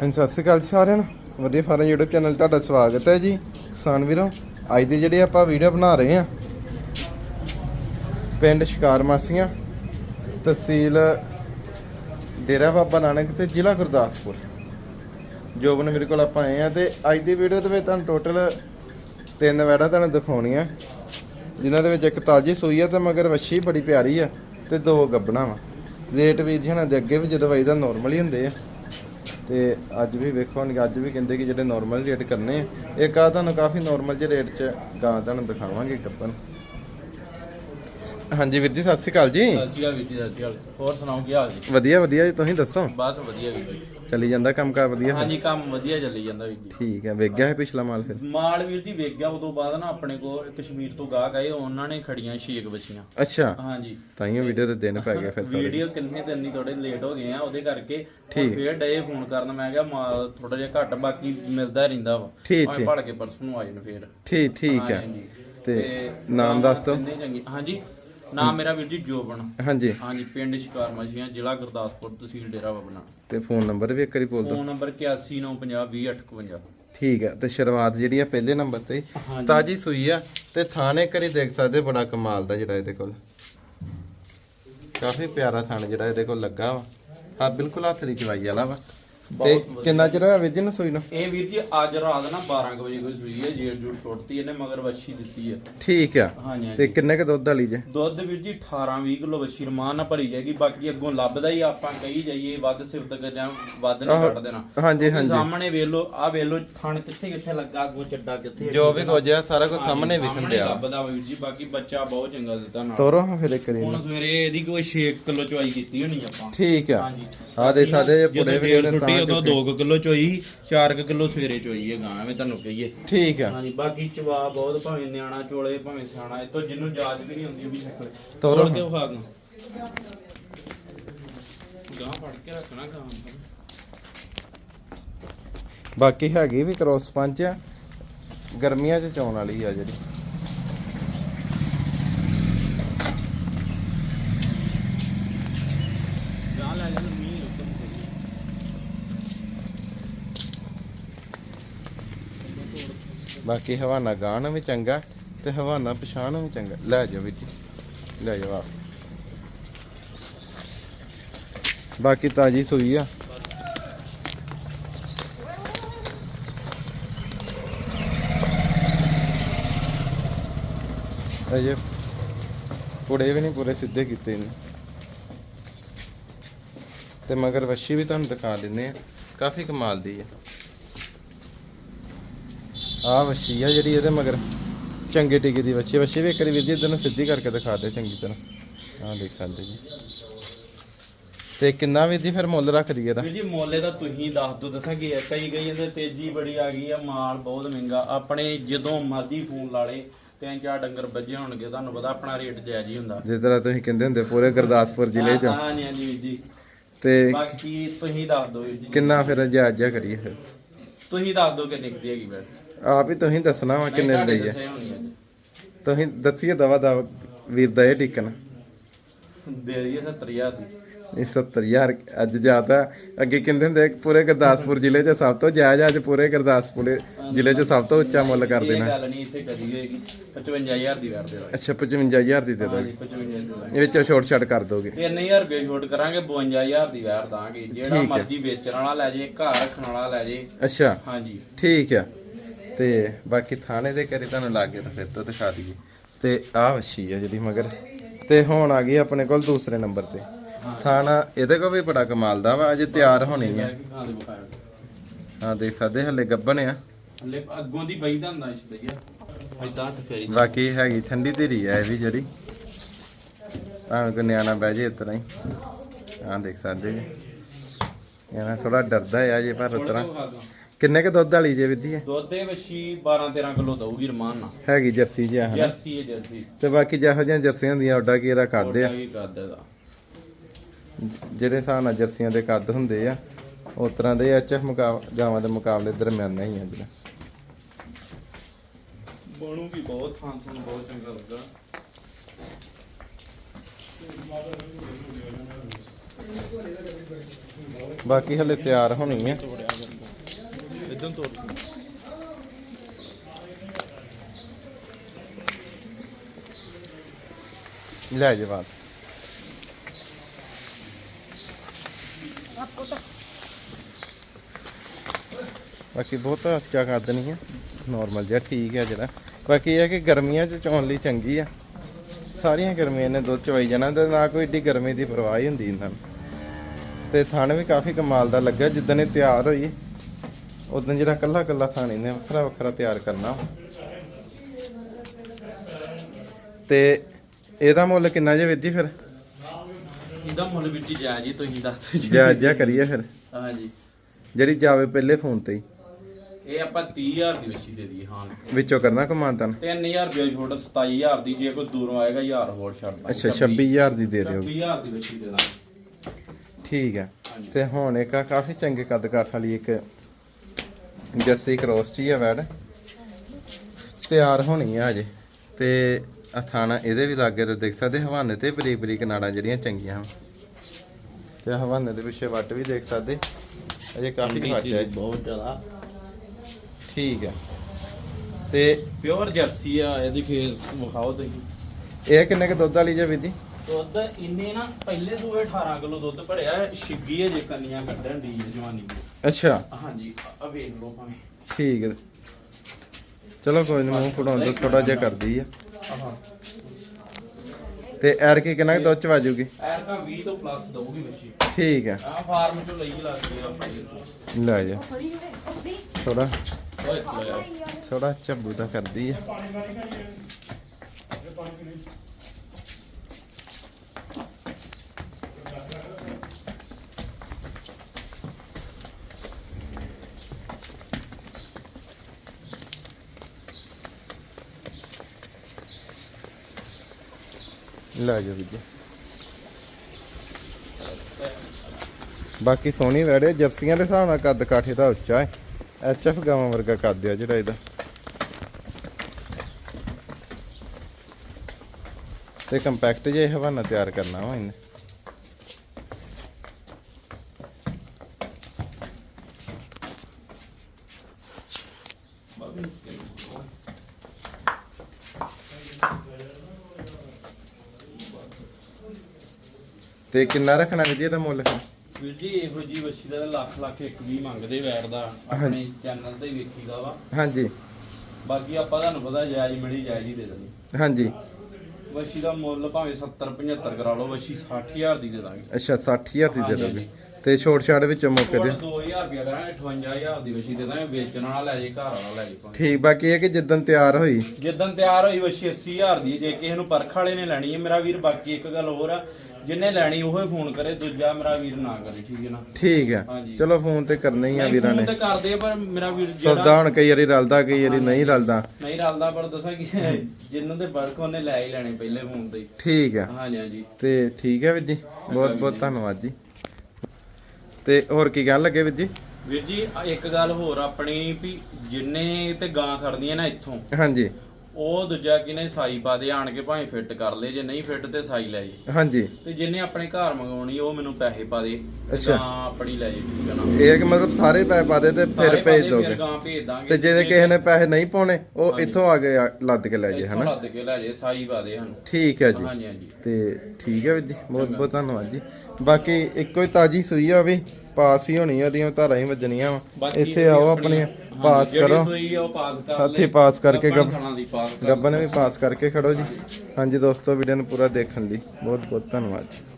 ਹਾਂਜੀ, ਸਤਿ ਸ਼੍ਰੀ ਅਕਾਲ ਜੀ ਸਾਰਿਆਂ ਨੂੰ। ਵਧੀਆ ਫਾਰਮ YouTube ਚੈਨਲ ਤੁਹਾਡਾ ਸਵਾਗਤ ਹੈ ਜੀ। ਕਿਸਾਨ ਵੀਰੋ, ਅੱਜ ਦੀ ਜਿਹੜੀ ਆਪਾਂ ਵੀਡੀਓ ਬਣਾ ਰਹੇ ਹਾਂ, ਪਿੰਡ ਸ਼ਿਕਾਰ ਮਾਸੀਆਂ, ਤਹਿਸੀਲ ਡੇਰਾ ਬਾਬਾ ਨਾਨਕ ਤੇ ਜ਼ਿਲ੍ਹਾ ਗੁਰਦਾਸਪੁਰ। ਜੋਬਨ ਮੇਰੇ ਕੋਲ ਆਪਾਂ ਆਏ ਆ ਤੇ ਅੱਜ ਦੀ ਵੀਡੀਓ ਦੇ ਵਿੱਚ ਤੁਹਾਨੂੰ ਟੋਟਲ ਤਿੰਨ ਵੈੜਾ ਤੁਹਾਨੂੰ ਦਿਖਾਉਣੀਆਂ। ਜਿਨ੍ਹਾਂ ਦੇ ਵਿੱਚ ਇੱਕ ਤਾਜੀ ਸੂਈ ਆ ਤੇ ਮਗਰ ਵੱਛੀ ਬੜੀ ਪਿਆਰੀ ਆ ਤੇ ਦੋ ਗੱਬਣਾ ਵਾ। ਰੇਟ ਵੀ ਜਿਹਨਾਂ ਦੇ ਅੱਗੇ ਵੀ ਜਦੋਂ ਵਈਦਾ ਨਾਰਮਲ ਹੀ ਹੁੰਦੇ ਆ। ਤੇ ਅੱਜ ਵੀ ਵੇਖੋ ਹੁਣ ਅੱਜ ਵੀ ਕਹਿੰਦੇ ਕਿ ਜਿਹੜੇ ਨਾਰਮਲ ਰੇਟ ਕਰਨੇ ਆ ਇੱਕ ਆ ਤੁਹਾਨੂੰ ਕਾਫੀ ਨਾਰਮਲ ਜਿਹੇ ਰੇਟ 'ਚ ਗਾਂ ਤੁਹਾਨੂੰ ਦਿਖਾਵਾਂਗੇ ਗੱਬਨ ਹਾਂਜੀ ਵੀਰ ਜੀ ਸਤਿ ਸ਼੍ਰੀ ਅਕਾਲ ਜੀ। ਸਤਿ ਸ਼੍ਰੀ ਅਕਾਲ ਵੀਰ ਜੀ ਸਤਿ ਸ਼੍ਰੀ ਅਕਾਲ। ਹੋਰ ਸੁਣਾਓ ਕੀ ਹਾਲ ਜੀ? ਵਧੀਆ ਵਧੀਆ ਜੀ ਤੁਸੀਂ ਦੱਸੋ? ਬਸ ਵਧੀਆ ਵੀਰ ਜੀ ਚੱਲੀ ਜਾਂਦਾ ਕੰਮ ਕਾਰ ਵਧੀਆ ਹਾਂਜੀ ਕੰਮ ਵਧੀਆ ਚੱਲੀ ਜਾਂਦਾ ਵੀਰ ਜੀ। ਠੀਕ ਹੈ ਵੇਖ ਗਿਆ ਹੈ ਪਿਛਲਾ ਮਾਲ ਫਿਰ? ਮਾਲ ਵੀਰ ਜੀ ਵੇਖ ਗਿਆ ਉਦੋਂ ਬਾਅਦ ਨਾ ਆਪਣੇ ਕੋਲ ਕਸ਼ਮੀਰ ਤੋਂ ਗਾਹਕ ਆਏ ਉਹਨਾਂ ਨੇ ਖੜੀਆਂ ਛੇਕ ਬੱਚੀਆਂ ਅੱਛਾ। ਹਾਂਜੀ। ਤਾਈਓ ਵੀਡੀਓ ਤੇ ਦਿਨ ਪੈ ਗਿਆ ਫਿਰ। ਵੀਡੀਓ ਕਿੰਨੇ ਦਿਨ ਦੀ ਥੋੜੇ ਲੇਟ ਹੋ ਗਏ ਆ ਉਹਦੇ ਕਰਕੇ ਹੁਣ ਫੇਰ ਡੇ ਫੋਨ ਕਰਨ ਮੈਂ ਕਿਹਾ ਮਾਲ ਥੋੜਾ ਜਿਹਾ ਘੱਟ ਬਾਕੀ ਮਿਲਦਾ ਰਹਿੰਦਾ ਵਾ। ਠੀਕ, ਭਾਵੇਂ ਭੜ ਕੇ ਪਰਸੋਂ ਨੂੰ ਆ ਜਾਣ ਫੇਰ। ਠੀਕ ਠੀਕ ਹੈ। ਤੇ ਨਾਮ ਦੱਸ ਚੰਗੀ। ਹਾਂਜੀ। ਨਾਮ ਮੇਰਾ ਵੀਰ ਜੀ ਜੋਬਨ। ਹਾਂਜੀ। ਹਾਂਜੀ ਪਿੰਡ ਸ਼ਿਕਾਰ ਮਛੀਆਂ ਜ਼ਿਲ੍ਹਾ ਗੁਰਦਾਸਪੁਰ ਤਹਿਸੀਲ ਡੇਰਾ ਬਾਬਾ ਤੇ ਫੋਨ ਨੰਬਰ ਵੀ ਇੱਕ ਵਾਰੀ ਬੋਲ ਦਿਓ। ਫੋਨ ਨੰਬਰ 8195020851 ਠੀਕ ਹੈ ਤੇ ਸ਼ੁਰੂਆਤ ਜਿਹੜੀ ਆ ਪਹਿਲੇ ਨੰਬਰ ਤੇ। ਤਾਜੀ ਸੂਈ ਆ ਤੇ ਥਾਣੇ ਕਰੀ ਦੇਖ ਸਕਦੇ ਬੜਾ ਕਮਾਲ ਦਾ ਜਿਹੜਾ ਇਹਦੇ ਕੋਲ। ਕਾਫੀ ਪਿਆਰਾ ਥਾਣ ਜਿਹੜਾ ਇਹਦੇ ਕੋਲ ਲੱਗਾ ਵਾ। ਹਾਂ ਬਿਲਕੁਲ ਹੱਥ ਦੀ ਚਵਾਈ ਵਾਲਾ ਵਾ। ਤੇ ਕਿੰਨਾ ਚਿਰ ਹੋਇਆ ਵੀਰ ਜੀ ਨੂੰ ਸੂਈ ਨੂੰ? ਇਹ ਵੀਰ ਜੀ ਅੱਜ ਰਾਤ ਨਾ 12 ਕੁ ਵਜੇ ਕੋਈ ਸੂਈ ਹੈ ਜੇੜ ਜੂੜ ਛੋੜਤੀ ਇਹਨੇ ਮਗਰ ਵੱਛੀ ਦਿੱਤੀ ਹੈ। ਠੀਕ ਆ। ਹਾਂਜੀ ਤੇ ਕਿੰਨੇ ਕ ਦੁੱਧ ਵਾਲੀ ਜੇ? ਦੁੱਧ ਵੀਰ ਜੀ 18 20 ਕਿਲੋ ਵੱਛੀ ਰਮਾਨ ਨਾਲ ਭਰੀ ਜਾਏਗੀ ਬਾਕੀ ਅੱਗੋਂ ਲੱਭਦਾ ਹੀ ਆਪਾਂ ਕਹੀ ਜਾਈਏ ਵੱਧ ਸਿਫਤ ਕਰ ਜਾਂ ਵੱਧ ਨਹੀਂ ਕੱਢ ਦੇਣਾ। ਹਾਂਜੀ ਹਾਂਜੀ। ਸਾਹਮਣੇ ਵੇਖ ਲਓ ਆ ਵੇਖ ਲਓ ਥਣ ਕਿੱਥੇ ਕਿੱਥੇ ਲੱਗਾ ਅੱਗੋਂ ਚੱਡਾ ਕਿੱਥੇ ਜੋ ਵੀ ਕੁਝ ਆ ਸਾਰਾ ਕੁਝ ਸਾਹਮਣੇ ਵਿਖਣ ਸਾਹਮਣੇ ਡਿਆ। ਲੱਭਦਾ ਵੀਰ ਜੀ ਬਾਕੀ ਬੱਚਾ ਬਹੁਤ ਚੰਗਾ ਦਿੱਤਾ ਨਾਲ। ਤੋਰੋ ਹਾਂ ਫਿਰ ਇੱਕ ਵਾਰੀ ਹੁਣ ਸਵੇਰੇ ਇਹਦੀ ਕੋਈ 6 ਕਿਲੋ ਚਵਾਈ ਕੀਤੀ ਹੋਣੀ ਆਪਾਂ। ਠੀਕ ਆ। ਹਾਂਜੀ। ਆ ਦੇ ਸਕਦੇ ਜੇ ਜਦੋਂ ਪੁੜੇ ਵੀ ਨੇ ਤਾਂ ਉਦੋਂ 2 ਕਿਲੋ ਚੋਈ 4 ਕਿਲੋ ਸਵੇਰੇ ਚੋਈ ਹੈ ਗਾਂ ਐਵੇਂ ਤੁਹਾਨੂੰ ਕਹੀਏ। ਠੀਕ ਆ। ਹਾਂਜੀ ਬਾਕੀ ਚਵਾ ਬਹੁਤ ਭਾਵੇਂ ਨਿਆਣਾ ਚੋਲੇ ਭਾਵੇਂ ਸਿਆਣਾ ਇਹ ਤੋਂ ਜਿਹਨੂੰ ਜਾਜ ਵੀ ਨਹੀਂ ਹੁੰਦੀ ਉਹ ਵੀ ਸਿੱਖ ਲੈ ਤੋਰੋ ਤੋੜ ਕੇ ਵਿਖਾ ਦਾਂ ਗਾਂ ਫੜ ਕੇ ਰੱਖਣਾ ਗਾਂ ਨੂੰ। ਬਾਕੀ ਹੈਗੀ ਵੀ ਕ੍ਰੋਸ ਪੰਚ ਆ ਗਰਮੀਆਂ 'ਚ ਚੌਣ ਵਾਲੀ ਆ ਜਿਹੜੀ ਗਾਂ ਲੈ ਜਾ ਮੀਂਹ ਉੱਤਮ ਬਾਕੀ ਹਵਾਨਾ ਗਾਣ ਵੀ ਚੰਗਾ ਤੇ ਹਵਾਨਾ ਪਛਾਣ ਵੀ ਚੰਗਾ। ਲੈ ਜਾਓ ਵੀਰ ਜੀ। ਲੈ ਜਾਓ ਵਾਪਸ। ਬਾਕੀ ਤਾਜੀ ਸੂਈ ਆ। ਅਜੇ ਪੁੜੇ ਵੀ ਨਹੀਂ ਪੂਰੇ ਸਿੱਧੇ ਕੀਤੇ ਨੇ। ਤੇ ਮਗਰ ਵੱਛੀ ਵੀ ਤੁਹਾਨੂੰ ਦਿਖਾ ਦਿੰਦੇ ਆ। ਕਾਫੀ ਕਮਾਲ ਦੀ ਆ। ਆ ਵੱਛੀ ਆ ਜਿਹੜੀ ਇਹਦੇ ਮਗਰ ਚੰਗੇ ਟਿਕੇ ਦੀ ਵੱਛੀ ਵੱਛੀ ਵੀ ਇੱਕ ਵਾਰੀ ਵੀਰ ਜੀ ਇਧਰ ਨੂੰ ਸਿੱਧੀ ਕਰਕੇ ਦਿਖਾ ਦੇ ਚੰਗੀ ਤਰ੍ਹਾਂ। ਆਹ ਦੇਖ ਸਕਦੇ ਜੀ। ਤੇ ਕਿੰਨਾ ਵੀਰ ਜੀ ਫਿਰ ਮੁੱਲ ਰੱਖ ਦਈਏ ਵੀਰ ਜੀ ਮੋਲੇ ਦਾ ਤੁਸੀਂ ਦੱਸ ਦੋ ਦੱਸਾਂ ਕੀ ਹੈ ਕਈ ਕਈ ਇਹਦੇ ਤੇਜ਼ੀ ਬੜੀ ਆ ਗਈ ਆ ਮਾਲ ਬਹੁਤ ਮਹਿੰਗਾ। ਆਪਣੇ ਜਦੋਂ ਮਰਜ਼ੀ ਫੋਨ ਲਾ ਲੇ ਤਿੰਨ ਚਾਰ ਡੰਗਰ ਵੱਜੇ ਹੋਣਗੇ ਤੁਹਾਨੂੰ ਪਤਾ ਆਪਣਾ ਰੇਟ ਜਾਇਜ਼ ਹੀ ਹੁੰਦਾ। ਜਿਸ ਤਰ੍ਹਾਂ ਤੁਸੀਂ ਕਹਿੰਦੇ ਹੁੰਦੇ ਪੂਰੇ ਗੁਰਦਾਸਪੁਰ ਜ਼ਿਲ੍ਹੇ 'ਚ। ਹਾਂਜੀ ਹਾਂਜੀ ਵੀਰ ਜੀ। ਤੇ ਬਾਕੀ ਤੁਸੀਂ ਦੱਸ ਦਿਓ ਵੀਰ ਜੀ। ਕਿੰਨਾ ਫਿਰ ਜਾਇਜ਼ ਜਿਹਾ ਕਰੀਏ ਫਿਰ? ਤੁਸੀਂ ਦੱਸ ਦਿਓ ਕਿ ਨਿਕਦੀ ਹੈਗੀ ਬੈਠ ਆਪ ਹੀ ਤੁਸੀਂ ਦੱਸਣਾ ਵਾ ਕਿੰਨੇ ਦੀ ਲਈ ਹੈ ਤੁਸੀਂ ਦੱਸੀਏ ਦਵਾ ਦਵਾ ਵੀਰ ਦਾ ਇਹ ਟਿਕਣ। ਦੇ ਦਈਏ 70000 ਦੀ। ਇਹ 70000 ਅੱਜ ਜ਼ਿਆਦਾ ਅੱਗੇ ਕਹਿੰਦੇ ਹੁੰਦੇ ਪੂਰੇ ਗੁਰਦਾਸਪੁਰ ਜ਼ਿਲ੍ਹੇ 'ਚ ਸਭ ਤੋਂ ਜਾਇਜ਼ ਅੱਜ ਪੂਰੇ ਗੁਰਦਾਸਪੁਰ ਜ਼ਿਲ੍ਹੇ 'ਚ ਸਭ ਤੋਂ ਉੱਚਾ ਮੁੱਲ ਕਰ ਇਹ ਦੇਣਾ। ਗੱਲ ਨਹੀਂ ਇੱਥੇ ਕਰੀ ਹੋਏਗੀ। 55000 ਦੀ ਕਰ ਦਿਓ। ਅੱਛਾ 55000 ਦੀ ਦੇ ਦੋਗੇ ਹਾਂਜੀ 55000 ਦੀ ਇਹ ਵਿੱਚੋਂ ਛੋਟ ਛੱਡ ਕਰ ਦੋਗੇ। 3000 ਰੁਪਏ ਛੋਟ ਕਰਾਂਗੇ 52000 ਦੀ ਵੈਰ ਦਾਂਗੇ। ਜਿਹੜਾ ਮਰਜ਼ੀ ਵੇਚਣ ਵਾਲਾ ਲੈ ਜੇ ਘਰ ਰੱਖਣ ਵਾਲਾ ਲੈ ਜੇ। ਅੱਛਾ। ਹਾਂਜੀ। ਠੀਕ ਆ। ਤੇ ਬਾਕੀ ਥਾਣੇ ਦੇ ਕਰੇ ਤੁਹਾਨੂੰ ਲੱਗੇ ਤਾਂ ਫਿਰ ਤੋਂ ਦਿਖਾ ਦਈਏ। ਤੇ ਆਹ ਵੱਛੀ ਆ ਜਿਹੜੀ ਮਗਰ। ਤੇ ਹੁਣ ਆ ਗਈ ਆਪਣੇ ਕੋਲ ਦੂਸਰੇ ਨੰਬਰ ਤੇ। ਥਾਣਾ ਇਹਦੇ ਕੋਲ ਵੀ ਬੜਾ ਕਮਾਲ ਦਾ ਵਾ ਅਜੇ ਤਿਆਰ ਹੋਣੀ ਆ। ਹਾਂ ਦੇਖ ਸਕਦੇ ਹੱਲੇ ਗੱਬਨ ਆ। ਹਲੇ ਅੱਗੋਂ ਦੀ ਬਈ ਦਾ ਹੁੰਦਾ ਇਸ ਫੇਰੀ। ਬਾਕੀ ਹੈਗੀ ਠੰਡੀ ਧੀਰੀ ਆ ਇਹ ਵੀ ਜਿਹੜੀ। ਭਾਵੇਂ ਕੋ ਨਿਆਣਾ ਬਹਿ ਜੇ ਤਰ੍ਹਾਂ ਹੀ। ਆਹ ਦੇਖ ਸਕਦੇ ਜੀ। ਇਹਨਾਂ ਥੋੜਾ ਡਰਦਾ ਆ ਜੇ ਪਰ ਉਤਰਾ ਕਿੰਨੇ ਕ ਦੁੱਧ ਵਾਲੀ ਜੇ ਵਿਧੀ ਹੈ ਦੁੱਧ ਦੇ ਵਛੀ 12 13 ਕਿਲੋ ਦਊਗੀ ਰਮਾਨ ਨਾਲ। ਹੈਗੀ ਜਰਸੀ ਜਿਹਾ ਹਨਾ? ਜਰਸੀ ਹੈ ਜਰਸੀ। ਤੇ ਬਾਕੀ ਜਿਹੋ ਜਿਹੀਆਂ ਜਰਸੀਆਂ ਹੁੰਦੀਆਂ ਓਡਾ ਕੀ ਇਹਦਾ ਕੱਦ ਆ? ਕੀ ਜਿਹੜੇ ਹਿਸਾਬ ਨਾਲ ਜਰਸੀਆਂ ਦੇ ਕੱਦ ਹੁੰਦੇ ਆ ਉਸ ਤਰ੍ਹਾਂ ਦੇ ਐਚਐਫ ਗਾਵਾਂ ਦੇ ਮੁਕਾਬਲੇ ਦਰਮਿਆਨਾ ਹੀ ਆ ਜਿਹੜਾ ਬਣੂਗੀ ਬਹੁਤ ਥਾਂ ਤੁਹਾਨੂੰ ਬਹੁਤ ਚੰਗਾ ਲੱਗਾ। ਬਾਕੀ ਹਲੇ ਤਿਆਰ ਹੋਣੀ ਕਰ ਇਦਾਂ ਤੋਰ ਲੈ ਜੇ ਵਾਪਸ ਬਾਕੀ ਬਹੁਤ ਅੱਛਾ ਖਾਦ ਨਹੀਂ ਹੈ ਨਾਰਮਲ ਜਿਹਾ ਠੀਕ ਹੈ ਜਿਹੜਾ ਬਾਕੀ ਇਹ ਹੈ ਕਿ ਗਰਮੀਆਂ 'ਚ ਚੋਣ ਲਈ ਚੰਗੀ ਆ ਸਾਰੀਆਂ ਗਰਮੀਆਂ ਨੇ ਦੁੱਧ ਚਵਾਈ ਜਾਣਾ ਤੇ ਨਾ ਕੋਈ ਏਡੀ ਗਰਮੀ ਦੀ ਪਰਵਾਹ ਹੀ ਹੁੰਦੀ ਇਹਨਾਂ ਨੂੰ ਤੇ ਥਣ ਵੀ ਕਾਫੀ ਕਮਾਲ ਦਾ ਲੱਗਾ, ਜਿੱਦਣ ਇਹ ਤਿਆਰ ਹੋਈ ਉਦੋਂ ਜਿਹੜਾ ਕੱਲਾ ਕੱਲਾ ਥਣ ਇਹਨੇ ਵੱਖਰਾ ਵੱਖਰਾ ਤਿਆਰ ਕਰਨਾ। ਤੇ ਇਹਦਾ ਮੁੱਲ ਕਿੰਨਾ ਜੇ ਜੀ ਫਿਰ? ਇਹਦਾ ਮੁੱਲ ਵੀਰ ਜੀ ਜਾਇਜ਼ ਹੀ ਤੁਸੀਂ ਦੱਸ ਦਿਓ ਜੀ। ਜਾ ਜਾ ਕਰੀਏ ਫਿਰ। ਹਾਂਜੀ। ਜਿਹੜੀ ਜਾਵੇ ਪਹਿਲੇ ਫੋਨ ਤੇ ਹੀ। ਇਹ ਆਪਾਂ 30000 ਦੀ ਵੱਛੀ ਦੇ ਦਈਏ ਹਾਂ। ਵਿੱਚੋਂ ਕਰਨਾ ਕਮਾਂਤਨ 3000 ਰੁਪਏ ਛੋਟ 27000 ਦੀ ਜੇ ਕੋਈ ਦੂਰੋਂ ਆਏਗਾ 1000 ਹੋਰ ਛੱਡ ਦਾਂਗੇ। ਅੱਛਾ 26000 ਦੀ ਦੇ ਦਿਓ। 26000 ਦੀ ਵੱਛੀ ਦੇ ਦਾਂਗੇ ਠੀਕ ਹੈ ਤੇ ਹੁਣ ਇੱਕ ਕਾਫੀ ਚੰਗੇ ਕੱਦ ਕਾਠ ਵਾਲੀ ਇੱਕ ਜਰਸੀ ਕ੍ਰੋਸ ਚ ਹੀ ਆ ਵੈੜ ਤਿਆਰ ਹੋਣੀ ਆ ਅਜੇ ਤੇ ਆ ਥਾਣਾ ਇਹਦੇ ਵੀ ਲਾਗੇ ਤੇ ਦੇਖ ਸਕਦੇ ਹਵਾਨੇ ਤੇ ਬਰੀਕ ਬਰੀਕ ਨਾੜਾਂ ਜਿਹੜੀਆਂ ਚੰਗੀਆਂ ਹਨ ਤੇ ਹਵਾਨੇ ਦੇ ਪਿੱਛੇ ਵੱਟ ਵੀ ਦੇਖ ਸਕਦੇ। ਅਜੇ ਕਾਫੀ ਵੱਟ ਹੈ ਬਹੁਤ ਜ਼ਿਆਦਾ। ਠੀਕ ਹੈ ਤੇ ਪਿਓਰ ਜਰਸੀ ਆ ਇਹਦੀ ਫੇਸ ਵਿਖਾਓ ਤੁਸੀਂ। ਇਹ ਕਿੰਨੇ ਕ ਦੁੱਧ ਵਾਲੀ ਜੇ ਵੀਰ ਜੀ ਦੁੱਧ ਇੰਨੇ ਨਾ ਪਹਿਲੇ ਸੂਏ 18 ਕਿਲੋ ਦੁੱਧ ਭਰਿਆ ਛਿੱਗੀ ਹੈ ਜੇ ਕੰਨੀਆਂ ਕੱਢਣ ਦੀ ਹੈ ਜਵਾਨੀ ਦੀ ਅੱਛਾ। ਹਾਂਜੀ ਆ ਵੇਖ ਲਓ ਭਾਵੇਂ। ਠੀਕ ਹੈ। ਚਲੋ ਕੋਈ ਨਹੀਂ ਮੂੰਹ ਫੜਾਉਣ ਤੋਂ ਥੋੜਾ ਜਿਹਾ ਕਰਦੀ ਆ। ਆਹਾਂ। ਤੇ ਐਰ ਕੀ ਕਿੰਨਾ ਕੁ ਦੁੱਧ ਚ ਵਾਜੂਗੀ ਐਰ ਕਾ 20 ਤੋਂ ਪਲੱਸ ਦਊਗੀ ਬੱਚੀ। ਠੀਕ ਹੈ। ਆ ਫਾਰਮ ਚੋਂ ਲਈ ਲੱਗਦੀ ਆ ਆਪਣੀ ਲੈ ਜਾ। ਥੋੜਾ ਓਏ ਖਲੋਇਆ ਥੋੜਾ ਝੱਬੂ ਤਾਂ ਕਰਦੀ ਆ। ਲੈ ਜਾ ਵੀਰ ਬਾਕੀ ਸੋਹਣੀ ਵੈੜੇ ਜਰਸੀਆਂ ਦੇ ਹਿਸਾਬ ਨਾਲ ਕੱਦ ਕਾਠੇ ਦਾ ਉੱਚਾ ਹੈ। ਐਚ ਐਫ ਗਾਵਾਂ ਵਰਗਾ ਕੱਦ ਆ ਜਿਹੜਾ ਇਹਦਾ। ਤੇ ਕੰਪੈਕਟ ਜਿਹਾ ਹਵਾਨਾ ਤਿਆਰ ਕਰਨਾ ਵਾ ਇਹਨੇ। ਤੇ ਕਿੰਨਾ ਰੱਖਣਾ ਵੀਰ ਜੀ ਇਹਦਾ ਮੁੱਲ ਫਿਰ? ਵੀਰ ਜੀ ਇਹੋ ਜੀ ਵੱਛੀ ਦਾ ਲੱਖ ਲੱਖ ਇੱਕ ਵੀ ਮੰਗਦੇ ਵੈਰ ਦਾ ਆਪਣੇ ਚੈਨਲ ਤੇ ਵੇਖੀਦਾ ਵਾ। ਹਾਂਜੀ। ਬਾਕੀ ਆਪਾਂ ਤੁਹਾਨੂੰ ਪਤਾ ਜਾਇਜ਼ ਮਿਲੀ ਜਾਇਜ਼ ਹੀ ਦੇ ਦੇਣੀ। ਹਾਂਜੀ। ਵੱਛੀ ਦਾ ਮੁੱਲ ਭਾਵੇਂ 70 75 ਕਰਾ ਲਓ ਵੱਛੀ 60000 ਦੀ ਦੇ ਦਾਂਗੇ। ਅੱਛਾ 60000 ਦੀ ਦੇ ਹਾਂਜੀ, ਦੋਗੇ। ਤੇ ਛੋਟ ਛਾੜ ਵਿੱਚ ਮੌਕੇ ਦੇ 2000 ਰੁਪਏ ਕਰਾਂਗੇ 58000 ਦੀ ਵੱਛੀ ਦੇ ਦਾਂਗੇ ਵੇਚਣ ਵਾਲਾ ਲੈ ਜੇ ਘਰ ਵਾਲਾ ਲੈ ਜੇ ਭਾਵੇਂ। ਠੀਕ ਬਾਕੀ ਇਹ ਕਿ ਜਿੱਦਣ ਤਿਆਰ ਹੋਈ? ਜਿੱਦਣ ਤਿਆਰ ਹੋਈ ਵੱਛੀ 80000 ਦੀ ਜੇ ਕਿਸੇ ਨੂੰ ਪਰਖ ਵਾਲੇ ਨੇ ਲੈਣੀ ਹੈ। ਮੇਰਾ ਵੀਰ ਬਾਕੀ ਇੱਕ ਗੱਲ ਹੋਰ ਆ ਜਿੰਨੇ ਲੈਣੀ ਉਹ ਹੀ ਫੋਨ ਕਰੇ ਦੂਜਾ ਮੇਰਾ ਵੀਰ ਨਾ ਕਰੇ ਠੀਕ ਹੈ ਨਾ? ਠੀਕ ਹੈ। ਹਾਂਜੀ। ਚਲੋ ਫੋਨ ਤੇ ਕਰਨਾ ਹੀ ਆ ਵੀਰਾਂ ਫੋਨ ਨੇ। ਤੇ ਕਰਦੇ ਆ, ਪਰ ਮੇਰਾ ਵੀਰ ਜਿਹੜਾ ਸੌਦਾ ਹੁਣ ਕਈ ਵਾਰੀ ਰਲਦਾ ਕਈ ਵਾਰੀ ਨਹੀਂ ਰਲਦਾ। ਨਹੀਂ ਰਲਦਾ ਪਰ ਦੱਸਾਂ ਕਿ ਜਿੰਨਾਂ ਦੇ ਬਰਕ ਉਹਨੇ ਲੈ ਹੀ ਲੈਣੇ ਪਹਿਲੇ ਫੋਨ ਤੇ ਹੀ। ਠੀਕ ਹੈ। ਹਾਂਜੀ ਹਾਂਜੀ। ਤੇ ਠੀਕ ਹੈ ਵੀਰ ਜੀ। ਬਹੁਤ ਬਹੁਤ ਧੰਨਵਾਦ ਜੀ। ਤੇ ਹੋਰ ਕੀ ਕਹਿਣ ਲੱਗੇ ਵੀਰ ਜੀ? ਵੀਰ ਜੀ ਆ ਇੱਕ ਗੱਲ ਹੋਰ ਆਪਣੀ ਵੀ ਜਿੰਨੇ ਤੇ ਗਾਂ ਖੜਦੀਆਂ ਨਾ ਇੱਥੋਂ ਹਾਂਜੀ। ਉਹ ਦੂਜਾ ਕਿਨੇ ਸਾਈ ਪਾ ਦੇ ਆਣ ਕੇ ਭਾਵੇਂ ਫਿੱਟ ਕਰ ਲੇ ਜੇ ਨਹੀਂ ਫਿੱਟ ਤੇ ਸਾਈ ਲੈ ਜੀ। ਹਾਂਜੀ। ਤੇ ਜਿੰਨੇ ਆਪਣੇ ਘਰ ਮੰਗਾਉਣੀ ਉਹ ਮੈਨੂੰ ਪੈਸੇ ਪਾ ਦੇ ਅੱਛਾ। ਆਪਣੀ ਲੈ ਜੀ ਠੀਕ ਹੈ ਨਾ। ਇਹ ਹੈ ਕਿ ਮਤਲਬ ਸਾਰੇ ਪੈਸੇ ਪਾ ਦੇ ਤੇ ਸਾਰੇ ਫਿਰ ਪਾ ਭੇਜ ਦੋਗੇ। ਫਿਰ ਗਾਂ ਭੇਜ ਦਾਂਗੇ। ਤੇ ਜਿਹਦੇ ਕਿਸੇ ਨੇ ਪੈਸੇ ਨਹੀਂ ਪਾਉਣੇ ਉਹ ਇੱਥੋਂ ਆ ਕੇ ਆ- ਲੱਦ ਕੇ ਲੈ ਜੇ ਹਨਾ? ਲੱਦ ਕੇ ਲੈ ਜੇ ਸਾਈ ਪਾ ਦੇ ਹਨ ਠੀਕ ਹੈ ਜੀ। ਹਾਂਜੀ ਹਾਂਜੀ। ਤੇ ਠੀਕ ਹੈ ਵੀਰ ਜੀ ਬਹੁਤ ਬਹੁਤ ਧੰਨਵਾਦ ਜੀ। ਬਾਕੀ ਇੱਕੋ ਹੀ ਤਾਜੀ ਸੂਈ ਆ ਵੀ। ਪਾਸ ਹੀ ਹੋਣੀ ਆ ਉਹਦੀਆਂ ਧਾਰਾਂ ਹੀ ਵੱਜਣੀਆਂ ਵਾ। ਬਾਕੀ ਇੱਥੇ ਆਓ ਆਪਣੀਆਂ ਹਾਂਜੀ, ਪਾਸ ਕਰੋ ਸੂਈ ਆ ਉਹ ਪਾਸ ਕਰ ਹੱਥੀਂ। ਪਾਸ ਕਰਕੇ ਥਣਾਂ ਦੀ ਪਾਸ ਕਰ। ਗੱਬਨ ਵੀ ਪਾਸ ਕਰਕੇ ਖੜੋ ਜੀ। ਹਾਂਜੀ ਦੋਸਤੋ ਵੀਡੀਓ ਨੂੰ ਪੂਰਾ ਦੇਖਣ ਲਈ ਬਹੁਤ ਬਹੁਤ ਧੰਨਵਾਦ ਜੀ।